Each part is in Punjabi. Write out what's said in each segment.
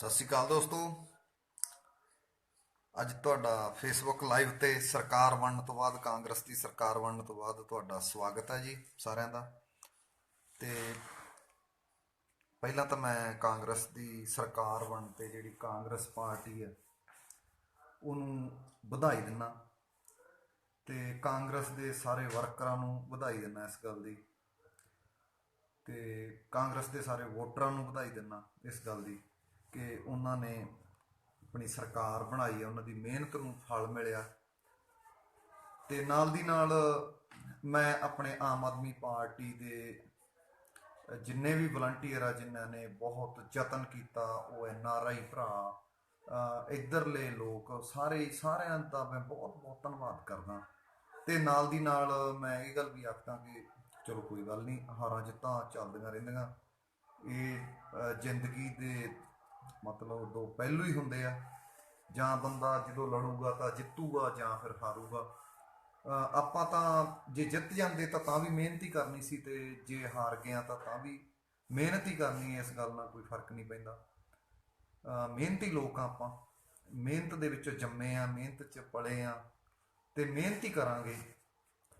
ਸਤਿ ਸ਼੍ਰੀ ਅਕਾਲ ਦੋਸਤੋ। ਅੱਜ ਤੁਹਾਡਾ ਫੇਸਬੁੱਕ ਲਾਈਵ ਤੇ ਸਰਕਾਰ ਬਣਨ ਤੋਂ ਬਾਅਦ, ਕਾਂਗਰਸ ਦੀ ਸਰਕਾਰ ਬਣਨ ਤੋਂ ਬਾਅਦ ਤੁਹਾਡਾ ਸਵਾਗਤ ਹੈ ਜੀ ਸਾਰਿਆਂ ਦਾ। ਤੇ ਪਹਿਲਾਂ ਤਾਂ ਮੈਂ ਕਾਂਗਰਸ ਦੀ ਸਰਕਾਰ ਬਣਨ ਤੇ ਜਿਹੜੀ ਕਾਂਗਰਸ ਪਾਰਟੀ ਹੈ, ਉਹਨੂੰ ਵਧਾਈ ਦਿੰਨਾ। ਤੇ ਕਾਂਗਰਸ ਦੇ ਸਾਰੇ ਵਰਕਰਾਂ ਨੂੰ ਵਧਾਈ ਦਿੰਨਾ ਇਸ ਗੱਲ ਦੀ। ਤੇ ਕਾਂਗਰਸ ਦੇ ਸਾਰੇ ਵੋਟਰਾਂ ਨੂੰ ਵਧਾਈ ਦਿੰਨਾ ਇਸ ਗੱਲ ਦੀ। ਕਿ ਉਹਨਾਂ ਨੇ ਆਪਣੀ ਸਰਕਾਰ ਬਣਾਈ ਹੈ, ਉਹਨਾਂ ਦੀ ਮਿਹਨਤ ਨੂੰ ਫਲ ਮਿਲਿਆ। ਤੇ ਨਾਲ ਦੀ ਨਾਲ ਮੈਂ ਆਪਣੇ ਆਮ ਆਦਮੀ ਪਾਰਟੀ ਦੇ ਜਿੰਨੇ ਵੀ ਵਲੰਟੀਅਰ ਆ, ਜਿਨ੍ਹਾਂ ਨੇ ਬਹੁਤ ਯਤਨ ਕੀਤਾ, ਉਹ ਐਨ ਆਰ ਆਈ ਭਰਾ, ਅਹ ਇੱਧਰਲੇ ਲੋਕ, ਸਾਰੇ, ਸਾਰਿਆਂ ਦਾ ਮੈਂ ਬਹੁਤ ਬਹੁਤ ਧੰਨਵਾਦ ਕਰਦਾ। ਤੇ ਨਾਲ ਦੀ ਨਾਲ ਮੈਂ ਇਹ ਗੱਲ ਵੀ ਆਖਦਾ ਕਿ ਚਲੋ ਕੋਈ ਗੱਲ ਨਹੀਂ, ਹਾਰਾਂ ਜਿੱਤਾਂ ਚੱਲਦੀਆਂ ਰਹਿੰਦੀਆਂ। ਇਹ ਜ਼ਿੰਦਗੀ ਦੇ ਮਤਲਬ ਦੋ ਪਹਿਲੂ ਹੀ ਹੁੰਦੇ ਆ। ਜਾਂ ਬੰਦਾ ਜਦੋਂ ਲੜੂਗਾ ਤਾਂ ਜਿੱਤੂਗਾ ਜਾਂ ਫਿਰ ਹਾਰੂਗਾ। ਆਪਾਂ ਤਾਂ ਜੇ ਜਿੱਤ ਜਾਂਦੇ ਤਾਂ ਤਾਂ ਵੀ ਮਿਹਨਤ ਹੀ ਕਰਨੀ ਸੀ ਤੇ ਜੇ ਹਾਰ ਗਿਆ ਤਾਂ ਤਾਂ ਵੀ ਮਿਹਨਤ ਹੀ ਕਰਨੀ ਹੈ, ਇਸ ਗੱਲ ਨਾਲ ਕੋਈ ਫ਼ਰਕ ਨਹੀਂ ਪੈਂਦਾ। ਅਹ ਮਿਹਨਤੀ ਲੋਕ ਆ ਆਪਾਂ। ਮਿਹਨਤ ਦੇ ਵਿੱਚੋਂ ਜੰਮੇ ਆ ਮਿਹਨਤ 'ਚ ਪਲੇ ਆ ਤੇ ਮਿਹਨਤ ਹੀ ਕਰਾਂਗੇ।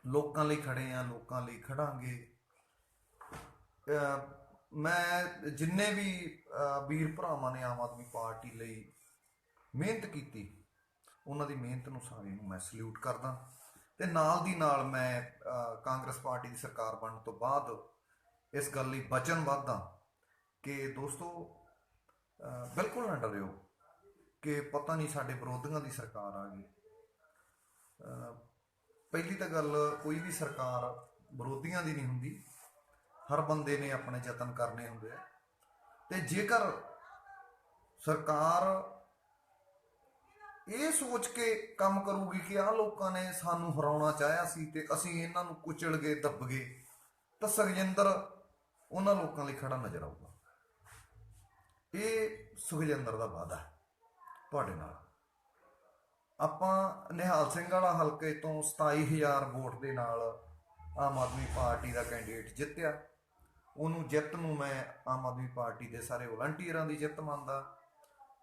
ਲੋਕਾਂ ਲਈ ਖੜੇ ਆ ਲੋਕਾਂ ਲਈ ਖੜਾਂਗੇ। ਅਹ ਮੈਂ ਜਿੰਨੇ ਵੀ ਵੀਰ ਭਰਾਵਾਂ ਨੇ ਆਮ ਆਦਮੀ ਪਾਰਟੀ ਲਈ ਮਿਹਨਤ ਕੀਤੀ, ਉਹਨਾਂ ਦੀ ਮਿਹਨਤ ਨੂੰ ਸਾਰਿਆਂ ਨੂੰ ਮੈਂ ਸਲੂਟ ਕਰਦਾ। ਤੇ ਨਾਲ ਦੀ ਨਾਲ ਮੈਂ ਕਾਂਗਰਸ ਪਾਰਟੀ ਦੀ ਸਰਕਾਰ ਬਣਨ ਤੋਂ ਬਾਅਦ ਇਸ ਗੱਲ ਲਈ ਵਚਨਬੱਧ ਹਾਂ ਕਿ ਦੋਸਤੋ ਬਿਲਕੁਲ ਨਾ ਡਰਿਓ ਕਿ ਪਤਾ ਨਹੀਂ ਸਾਡੇ ਵਿਰੋਧੀਆਂ ਦੀ ਸਰਕਾਰ ਆ ਗਈ। ਪਹਿਲੀ ਤਾਂ ਗੱਲ, ਕੋਈ ਵੀ ਸਰਕਾਰ ਵਿਰੋਧੀਆਂ ਦੀ ਨਹੀਂ ਹੁੰਦੀ। ਹਰ ਬੰਦੇ ਨੇ ਆਪਣੇ ਯਤਨ ਕਰਨੇ ਹੁੰਦੇ ਆ। ਤੇ ਜੇਕਰ ਸਰਕਾਰ ਇਹ ਸੋਚ ਕੇ ਕੰਮ ਕਰੂਗੀ ਕਿ ਆਹ ਲੋਕਾਂ ਨੇ ਸਾਨੂੰ ਹਰਾਉਣਾ ਚਾਹਿਆ ਸੀ ਤੇ ਅਸੀਂ ਇਹਨਾਂ ਨੂੰ ਕੁਚਲ ਗਏ, ਦੱਬ ਗਏ, ਤਾਂ ਸੁਖਜਿੰਦਰ ਉਹਨਾਂ ਲੋਕਾਂ ਲਈ ਖੜਾ ਨਜ਼ਰ ਆਊਗਾ। ਇਹ ਸੁਖਜਿੰਦਰ ਦਾ ਵਾਅਦਾ ਹੈ ਤੁਹਾਡੇ ਨਾਲ। ਆਪਾਂ ਨਿਹਾਲ ਸਿੰਘ ਵਾਲਾ ਹਲਕੇ ਤੋਂ 27000 ਵੋਟ ਦੇ ਨਾਲ ਆਮ ਆਦਮੀ ਪਾਰਟੀ ਦਾ ਕੈਂਡੀਡੇਟ ਜਿੱਤਿਆ। ਉਹਨੂੰ ਜਿੱਤ ਨੂੰ ਮੈਂ ਆਮ ਆਦਮੀ ਪਾਰਟੀ ਦੇ ਸਾਰੇ ਵਲੰਟੀਅਰਾਂ ਦੀ ਜਿੱਤ ਮੰਨਦਾ।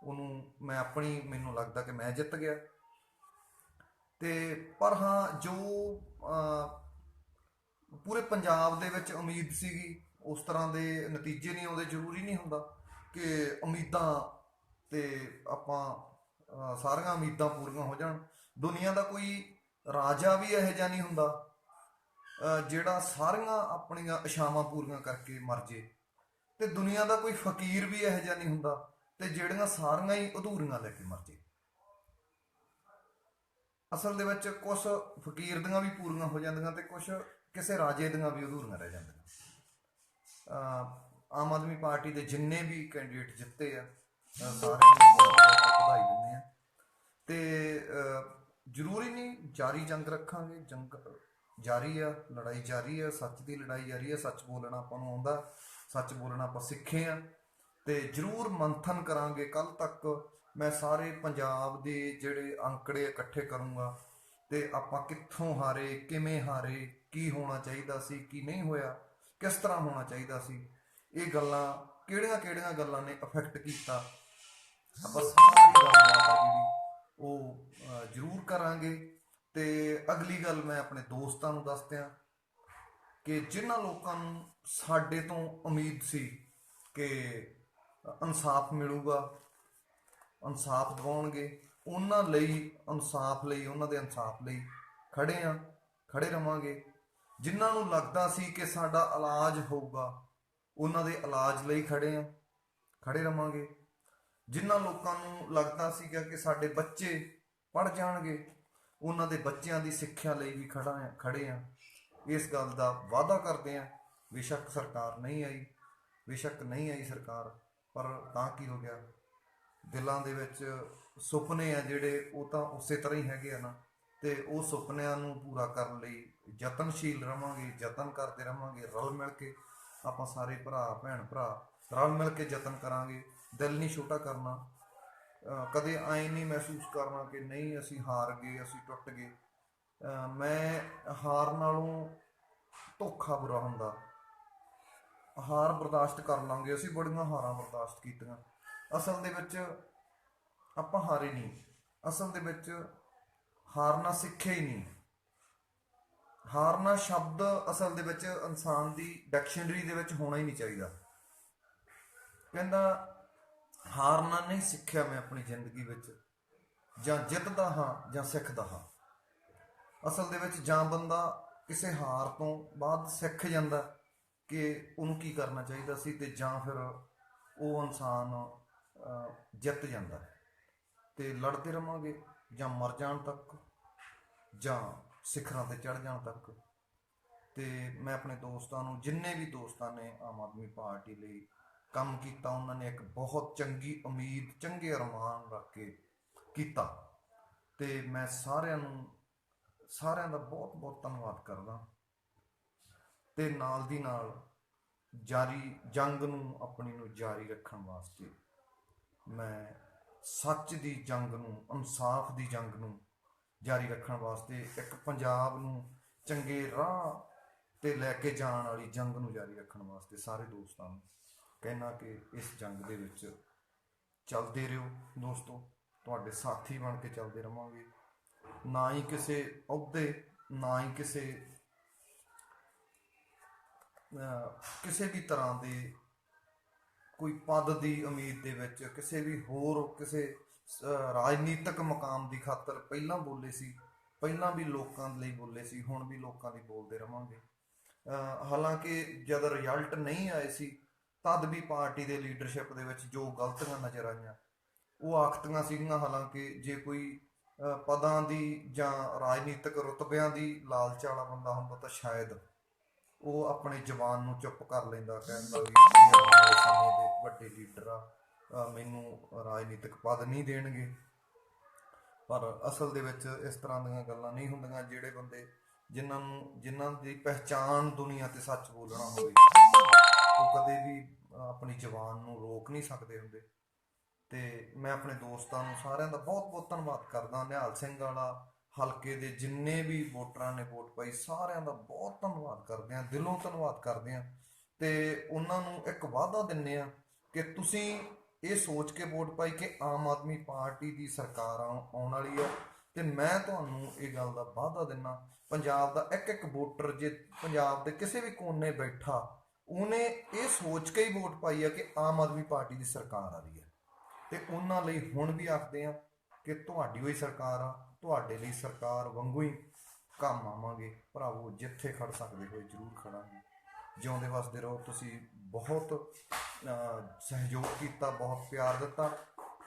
ਉਹਨੂੰ ਮੈਂ ਆਪਣੀ ਮੈਨੂੰ ਲੱਗਦਾ ਕਿ ਮੈਂ ਜਿੱਤ ਗਿਆ। ਤੇ ਪਰ ਹਾਂ ਜੋ ਅਹ, ਪੂਰੇ ਪੰਜਾਬ ਦੇ ਵਿੱਚ ਉਮੀਦ ਸੀਗੀ ਉਸ ਤਰ੍ਹਾਂ ਦੇ ਨਤੀਜੇ ਨਹੀਂ ਆਉਂਦੇ ਜ਼ਰੂਰੀ ਨਹੀਂ ਹੁੰਦਾ ਕਿ ਉਮੀਦਾਂ ਤੇ ਆਪਾਂ ਸਾਰੀਆਂ ਉਮੀਦਾਂ ਪੂਰੀਆਂ ਹੋ ਜਾਣ। ਦੁਨੀਆ ਦਾ ਕੋਈ ਰਾਜਾ ਵੀ ਇਹੋ ਜਿਹਾ ਨਹੀਂ ਹੁੰਦਾ। ਜਿਹੜਾ ਸਾਰੀਆਂ ਆਪਣੀਆਂ ਇਸ਼ਾਵਾਂ ਪੂਰੀਆਂ ਕਰਕੇ ਮਰ ਜੇ। ਤੇ ਦੁਨੀਆ ਦਾ ਕੋਈ ਫਕੀਰ ਵੀ ਇਹੋ ਜਿਹਾ ਨਹੀਂ ਹੁੰਦਾ ਤੇ ਜਿਹੜੀਆਂ ਸਾਰੀਆਂ ਹੀ ਅਧੂਰੀਆਂ ਲੈ ਕੇ ਮਰ ਜੇ। ਅਸਲ ਦੇ ਵਿੱਚ ਕੁਝ ਫਕੀਰ ਦੀਆਂ ਵੀ ਪੂਰੀਆਂ ਹੋ ਜਾਂਦੀਆਂ ਤੇ ਕੁਝ ਕਿਸੇ ਰਾਜੇ ਦੀਆਂ ਵੀ ਅਧੂਰੀਆਂ ਰਹਿ ਜਾਂਦੀਆਂ। ਅਹ ਆਮ ਆਦਮੀ ਪਾਰਟੀ ਦੇ ਜਿੰਨੇ ਵੀ ਕੈਂਡੀਡੇਟ ਜਿੱਤੇ ਆ ਅਹ ਸਾਰਿਆਂ ਨੂੰ ਵਧਾਈ ਦਿੰਦੇ ਆ। ਤੇ ਅਹ, ਜ਼ਰੂਰੀ ਨਹੀਂ ਜਾਰੀ ਜੰਗ ਰੱਖਾਂਗੇ ਜੰਗ ਜਾਰੀ ਆ, ਲੜਾਈ ਜਾਰੀ ਆ, ਸੱਚ ਦੀ ਲੜਾਈ ਜਾਰੀ ਆ, ਸੱਚ ਬੋਲਣਾ ਆਪਾਂ ਨੂੰ ਆਉਂਦਾ, ਸੱਚ ਬੋਲਣਾ ਆਪਾਂ ਸਿੱਖੇ ਆ। ਤੇ ਜ਼ਰੂਰ ਮੰਥਨ ਕਰਾਂਗੇ ਕੱਲ ਤੱਕ ਮੈਂ ਸਾਰੇ ਪੰਜਾਬ ਦੇ ਜਿਹੜੇ ਅੰਕੜੇ ਇਕੱਠੇ ਕਰੂੰਗਾ ਤੇ ਆਪਾਂ ਕਿੱਥੋਂ ਹਾਰੇ, ਕਿਵੇਂ ਹਾਰੇ, ਕੀ ਹੋਣਾ ਚਾਹੀਦਾ ਸੀ, ਕੀ ਨਹੀਂ ਹੋਇਆ, ਕਿਸ ਤਰ੍ਹਾਂ ਹੋਣਾ ਚਾਹੀਦਾ ਸੀ, ਇਹ ਗੱਲਾਂ ਕਿਹੜੀਆਂ ਕਿਹੜੀਆਂ ਗੱਲਾਂ ਨੇ ਅਫੈਕਟ ਕੀਤਾ? ਆਪਾਂ ਸਾਰੀ ਗੱਲਬਾਤ ਜਿਹੜੀ, ਉਹ ਜ਼ਰੂਰ ਕਰਾਂਗੇ। ਤੇ ਅਗਲੀ ਗੱਲ ਮੈਂ ਆਪਣੇ ਦੋਸਤਾਂ ਨੂੰ ਦੱਸ ਦਿਆਂ ਕਿ ਜਿਨ੍ਹਾਂ ਲੋਕਾਂ ਨੂੰ ਸਾਡੇ ਤੋਂ ਉਮੀਦ ਸੀ ਕਿ ਇਨਸਾਫ ਮਿਲੂਗਾ, ਇਨਸਾਫ ਦਿਵਾਉਣਗੇ, ਉਹਨਾਂ ਲਈ ਇਨਸਾਫ ਲਈ, ਉਹਨਾਂ ਦੇ ਇਨਸਾਫ ਲਈ ਖੜੇ ਆ, ਖੜੇ ਰਵਾਂਗੇ। ਜਿਨ੍ਹਾਂ ਨੂੰ ਲੱਗਦਾ ਸੀ ਕਿ ਸਾਡਾ ਇਲਾਜ ਹੋਊਗਾ, ਉਹਨਾਂ ਦੇ ਇਲਾਜ ਲਈ ਖੜੇ ਆ, ਖੜੇ ਰਵਾਂਗੇ। ਜਿਨ੍ਹਾਂ ਲੋਕਾਂ ਨੂੰ ਲੱਗਦਾ ਸੀਗਾ ਕਿ ਸਾਡੇ ਬੱਚੇ ਪੜ ਜਾਣਗੇ ਉਹਨਾਂ ਦੇ ਬੱਚਿਆਂ ਦੀ ਸਿੱਖਿਆ ਲਈ ਵੀ ਖੜਾ ਆ, ਖੜੇ ਆ। ਇਸ ਗੱਲ ਦਾ ਵਾਅਦਾ ਕਰਦੇ ਆ, ਬੇਸ਼ੱਕ ਸਰਕਾਰ ਨਹੀਂ ਆਈ, ਬੇਸ਼ੱਕ ਨਹੀਂ ਆਈ ਸਰਕਾਰ, ਪਰ ਤਾਂ ਕੀ ਹੋ ਗਿਆ? ਦਿਲਾਂ ਦੇ ਵਿੱਚ ਸੁਪਨੇ ਆ ਜਿਹੜੇ, ਉਹ ਤਾਂ ਉਸੇ ਤਰ੍ਹਾਂ ਹੀ ਹੈਗੇ ਆ ਨਾ। ਤੇ ਉਹ ਸੁਪਨਿਆਂ ਨੂੰ ਪੂਰਾ ਕਰਨ ਲਈ ਯਤਨਸ਼ੀਲ ਰਵਾਂਗੇ, ਯਤਨ ਕਰਦੇ ਰਵਾਂਗੇ, ਰਲ ਮਿਲ ਕੇ ਆਪਾਂ ਸਾਰੇ ਭਰਾ ਭੈਣ ਭਰਾ ਰਲ ਮਿਲ ਕੇ ਯਤਨ ਕਰਾਂਗੇ। ਦਿਲ ਨਹੀਂ ਛੋਟਾ ਕਰਨਾ ਕਦੇ ਐਂ ਨਹੀਂ ਮਹਿਸੂਸ ਕਰਨਾ ਕਿ ਨਹੀਂ, ਅਸੀਂ ਹਾਰ ਗਏ, ਅਸੀਂ ਟੁੱਟ ਗਏ। ਅਹ ਮੈਂ ਹਾਰ ਨਾਲੋਂ ਧੋਖਾ ਬੁਰਾ ਹੁੰਦਾ। ਹਾਰ ਬਰਦਾਸ਼ਤ ਕਰ ਲਾਂਗੇ। ਅਸੀਂ ਬੜੀਆਂ ਹਾਰਾਂ ਬਰਦਾਸ਼ਤ ਕੀਤੀਆਂ। ਅਸਲ ਦੇ ਵਿੱਚ ਆਪਾਂ ਹਾਰੇ ਨਹੀਂ। ਅਸਲ ਦੇ ਵਿੱਚ ਹਾਰਨਾ ਸਿੱਖਿਆ ਹੀ ਨਹੀਂ। ਹਾਰਨਾ ਸ਼ਬਦ ਅਸਲ ਦੇ ਵਿੱਚ ਇਨਸਾਨ ਦੀ ਡਿਕਸ਼ਨਰੀ ਦੇ ਵਿੱਚ ਹੋਣਾ ਹੀ ਨਹੀਂ ਚਾਹੀਦਾ। ਕਹਿੰਦਾ ਹਾਰਨਾ ਨਹੀਂ ਸਿੱਖਿਆ ਮੈਂ ਆਪਣੀ ਜ਼ਿੰਦਗੀ ਵਿੱਚ। ਜਾਂ ਜਿੱਤਦਾ ਹਾਂ ਜਾਂ ਸਿੱਖਦਾ ਹਾਂ। ਅਸਲ ਦੇ ਵਿੱਚ ਜਾਂ ਬੰਦਾ ਕਿਸੇ ਹਾਰ ਤੋਂ ਬਾਅਦ ਸਿੱਖ ਜਾਂਦਾ ਕਿ ਉਹਨੂੰ ਕੀ ਕਰਨਾ ਚਾਹੀਦਾ ਸੀ ਤੇ ਜਾਂ ਫਿਰ ਉਹ ਇਨਸਾਨ ਜਿੱਤ ਜਾਂਦਾ। ਹੈ ਤੇ ਲੜਦੇ ਰਵਾਂਗੇ ਜਾਂ ਮਰ ਜਾਣ ਤੱਕ ਜਾਂ ਸਿਖਰਾਂ ਤੇ ਚੜ ਜਾਣ ਤੱਕ। ਤੇ ਮੈਂ ਆਪਣੇ ਦੋਸਤਾਂ ਨੂੰ, ਜਿੰਨੇ ਵੀ ਦੋਸਤਾਂ ਨੇ ਆਮ ਆਦਮੀ ਪਾਰਟੀ ਲਈ ਕੰਮ ਕੀਤਾ, ਉਹਨਾਂ ਨੇ ਇੱਕ ਬਹੁਤ ਚੰਗੀ ਉਮੀਦ, ਚੰਗੇ ਅਰਮਾਨ ਰੱਖ ਕੇ ਕੀਤਾ। ਤੇ ਮੈਂ ਸਾਰਿਆਂ ਨੂੰ, ਸਾਰਿਆਂ ਦਾ ਬਹੁਤ ਬਹੁਤ ਧੰਨਵਾਦ ਕਰਦਾ। ਤੇ ਨਾਲ ਦੀ ਨਾਲ ਜਾਰੀ, ਜੰਗ ਨੂੰ ਆਪਣੀ ਨੂੰ ਜਾਰੀ ਰੱਖਣ ਵਾਸਤੇ ਮੈਂ ਸੱਚ ਦੀ ਜੰਗ ਨੂੰ, ਇਨਸਾਫ ਦੀ ਜੰਗ ਨੂੰ ਜਾਰੀ ਰੱਖਣ ਵਾਸਤੇ ਇੱਕ ਪੰਜਾਬ ਨੂੰ ਚੰਗੇ ਰਾਹ ਤੇ ਲੈ ਕੇ ਜਾਣ ਵਾਲੀ ਜੰਗ ਨੂੰ ਜਾਰੀ ਰੱਖਣ ਵਾਸਤੇ ਸਾਰੇ ਦੋਸਤਾਂ ਨੂੰ ਕਹਿਣਾ ਕਿ ਇਸ ਜੰਗ ਦੇ ਵਿੱਚ ਚੱਲਦੇ ਰਹੋ ਦੋਸਤੋ। ਤੁਹਾਡੇ ਸਾਥੀ ਬਣ ਕੇ ਚੱਲਦੇ ਰਵਾਂਗੇ। ਨਾ ਹੀ ਕਿਸੇ ਅਹੁਦੇ ਨਾ ਹੀ ਕਿਸੇ ਕਿਸੇ ਵੀ ਤਰ੍ਹਾਂ ਦੇ ਕੋਈ ਪਦ ਦੀ ਉਮੀਦ ਦੇ ਵਿੱਚ ਕਿਸੇ ਵੀ ਹੋਰ ਕਿਸੇ ਰਾਜਨੀਤਿਕ ਮਕਾਮ ਦੀ ਖਾਤਰ ਪਹਿਲਾਂ ਬੋਲੇ ਸੀ ਪਹਿਲਾਂ ਵੀ ਲੋਕਾਂ ਲਈ ਬੋਲੇ ਸੀ ਹੁਣ ਵੀ ਲੋਕਾਂ ਲਈ ਬੋਲਦੇ ਰਵਾਂਗੇ। ਅਹ, ਹਾਲਾਂਕਿ ਜਦ ਰਿਜ਼ਲਟ ਨਹੀਂ ਆਏ ਸੀ ਤਦ ਵੀ ਪਾਰਟੀ ਦੇ ਲੀਡਰਸ਼ਿਪ ਦੇ ਵਿੱਚ ਜੋ ਗਲਤੀਆਂ ਨਜ਼ਰ ਆਈਆਂ, ਉਹ ਆਖਤੀਆਂ ਸੀਗੀਆਂ। ਹਾਲਾਂਕਿ ਜੇ ਕੋਈ ਪਦਾਂ ਦੀ ਜਾਂ ਰਾਜਨੀਤਿਕ ਰੁਤਬਿਆਂ ਦੀ ਲਾਲਚ ਵਾਲਾ ਬੰਦਾ ਹੁੰਦਾ ਤਾਂ ਸ਼ਾਇਦ ਉਹ ਆਪਣੇ ਜਵਾਨ ਨੂੰ ਚੁੱਪ ਕਰ ਲੈਂਦਾ ਕਹਿੰਦਾ ਵੀ ਇਹ ਸਮੇਂ ਦੇ ਵੱਡੇ ਲੀਡਰ ਆ ਮੈਨੂੰ ਰਾਜਨੀਤਿਕ ਪਦ ਨਹੀਂ ਦੇਣਗੇ। ਪਰ ਅਸਲ ਦੇ ਵਿੱਚ ਇਸ ਤਰ੍ਹਾਂ ਦੀਆਂ ਗੱਲਾਂ ਨਹੀਂ ਹੁੰਦੀਆਂ ਜਿਹੜੇ ਬੰਦੇ ਜਿਨ੍ਹਾਂ ਨੂੰ, ਜਿਨ੍ਹਾਂ ਦੀ ਪਹਿਚਾਣ ਦੁਨੀਆ ਤੇ ਸੱਚ ਬੋਲਣਾ ਹੋਵੇ। ਉਹ ਕਦੇ ਵੀ ਆਪਣੀ ਜਵਾਨ ਨੂੰ ਰੋਕ ਨਹੀਂ ਸਕਦੇ ਹੁੰਦੇ। ਤੇ ਮੈਂ ਆਪਣੇ ਦੋਸਤਾਂ ਨੂੰ ਸਾਰਿਆਂ ਦਾ ਬਹੁਤ ਬਹੁਤ ਧੰਨਵਾਦ ਕਰਦਾ। ਨਿਹਾਲ ਸਿੰਘ ਵਾਲਾ, ਹਲਕੇ ਦੇ ਜਿੰਨੇ ਵੀ ਵੋਟਰਾਂ ਨੇ ਵੋਟ ਪਾਈ, ਸਾਰਿਆਂ ਦਾ ਬਹੁਤ ਧੰਨਵਾਦ ਕਰਦੇ ਆ ਦਿਲੋਂ ਧੰਨਵਾਦ ਕਰਦੇ ਆ ਤੇ ਉਹਨਾਂ ਨੂੰ ਇੱਕ ਵਾਅਦਾ ਦਿੰਨੇ ਆ ਕਿ ਤੁਸੀਂ ਇਹ ਸੋਚ ਕੇ ਵੋਟ ਪਾਈ ਕਿ ਆਮ ਆਦਮੀ ਪਾਰਟੀ ਦੀ ਸਰਕਾਰ ਆਉ- ਆਉਣ ਵਾਲੀ ਹੈ। ਤੇ ਮੈਂ ਤੁਹਾਨੂੰ ਇਹ ਗੱਲ ਦਾ ਵਾਅਦਾ ਦਿੰਨਾ, ਪੰਜਾਬ ਦਾ ਇੱਕ ਇੱਕ ਵੋਟਰ ਜੇ ਪੰਜਾਬ ਦੇ ਕਿਸੇ ਵੀ ਕੋਨੇ ਬੈਠਾ ਉਹਨੇ ਇਹ ਸੋਚ ਕੇ ਹੀ ਵੋਟ ਪਾਈ ਆ ਕਿ ਆਮ ਆਦਮੀ ਪਾਰਟੀ ਦੀ ਸਰਕਾਰ ਆ ਰਹੀ ਹੈ। ਤੇ ਉਹਨਾਂ ਲਈ ਹੁਣ ਵੀ ਆਖਦੇ ਆ ਕਿ ਤੁਹਾਡੀ ਹੋਈ ਸਰਕਾਰ ਆ, ਤੁਹਾਡੇ ਲਈ ਸਰਕਾਰ ਵਾਂਗੂ ਹੀ ਕੰਮ ਆਵਾਂਗੇ। ਭਰਾਵੋ, ਜਿੱਥੇ ਖੜ ਸਕਦੇ ਹੋਏ ਜ਼ਰੂਰ ਖੜਾਂਗੇ। ਜਿਉਂਦੇ ਵਸਦੇ ਰਹੋ। ਤੁਸੀਂ ਬਹੁਤ ਸਹਿਯੋਗ ਕੀਤਾ, ਬਹੁਤ ਪਿਆਰ ਦਿੱਤਾ।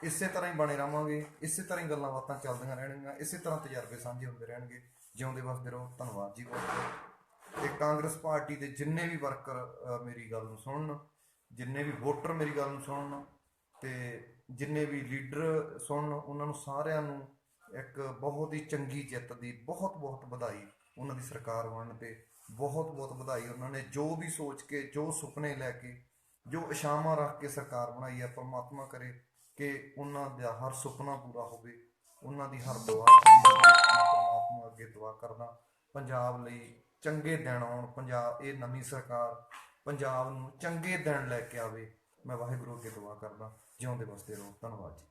ਇਸੇ ਤਰ੍ਹਾਂ ਹੀ ਬਣੇ ਰਹਾਂਗੇ। ਇਸੇ ਤਰ੍ਹਾਂ ਹੀ ਗੱਲਾਂ ਬਾਤਾਂ ਚੱਲਦੀਆਂ ਰਹਿਣਗੀਆਂ। ਇਸੇ ਤਰ੍ਹਾਂ ਤਜਰਬੇ ਸਾਂਝੇ ਹੁੰਦੇ ਰਹਿਣਗੇ। ਜਿਉਂਦੇ ਵਸਦੇ ਰਹੋ। ਧੰਨਵਾਦ ਜੀ ਬਹੁਤ। ਤੇ ਕਾਂਗਰਸ ਪਾਰਟੀ ਦੇ ਜਿੰਨੇ ਵੀ ਵਰਕਰ ਮੇਰੀ ਗੱਲ ਨੂੰ ਸੁਣਨ, ਜਿੰਨੇ ਵੀ ਵੋਟਰ ਮੇਰੀ ਗੱਲ ਨੂੰ ਸੁਣਨ ਤੇ ਜਿੰਨੇ ਵੀ ਲੀਡਰ ਸੁਣਨ, ਉਹਨਾਂ ਨੂੰ ਸਾਰਿਆਂ ਨੂੰ ਇੱਕ ਬਹੁਤ ਹੀ ਚੰਗੀ ਜਿੱਤ ਦੀ ਬਹੁਤ ਬਹੁਤ ਵਧਾਈ ਉਹਨਾਂ ਦੀ ਸਰਕਾਰ ਬਣਨ ਤੇ ਬਹੁਤ ਬਹੁਤ ਵਧਾਈ ਉਹਨਾਂ ਨੇ ਜੋ ਵੀ ਸੋਚ ਕੇ, ਜੋ ਸੁਪਨੇ ਲੈ ਕੇ, ਜੋ ਇਸ਼ਾਮਾ ਰੱਖ ਕੇ ਸਰਕਾਰ ਬਣਾਈ ਹੈ ਪਰਮਾਤਮਾ ਕਰੇ ਕਿ ਉਹਨਾਂ ਦਾ ਹਰ ਸੁਪਨਾ ਪੂਰਾ ਹੋਵੇ, ਉਹਨਾਂ ਦੀ ਹਰ ਦੁਆ ਪਰਮਾਤਮਾ ਅੱਗੇ ਦੁਆ ਕਰਨਾ, ਪੰਜਾਬ ਲਈ ਚੰਗੇ ਦਿਨ ਆਉਣ, ਪੰਜਾਬ, ਇਹ ਨਵੀਂ ਸਰਕਾਰ ਪੰਜਾਬ ਨੂੰ ਚੰਗੇ ਦਿਨ ਲੈ ਕੇ ਆਵੇ, ਮੈਂ ਵਾਹਿਗੁਰੂ ਅੱਗੇ ਦੁਆ ਕਰਦਾ, ਜਿਉਂਦੇ ਵਸਦੇ ਰਹੋ। ਧੰਨਵਾਦ ਜੀ।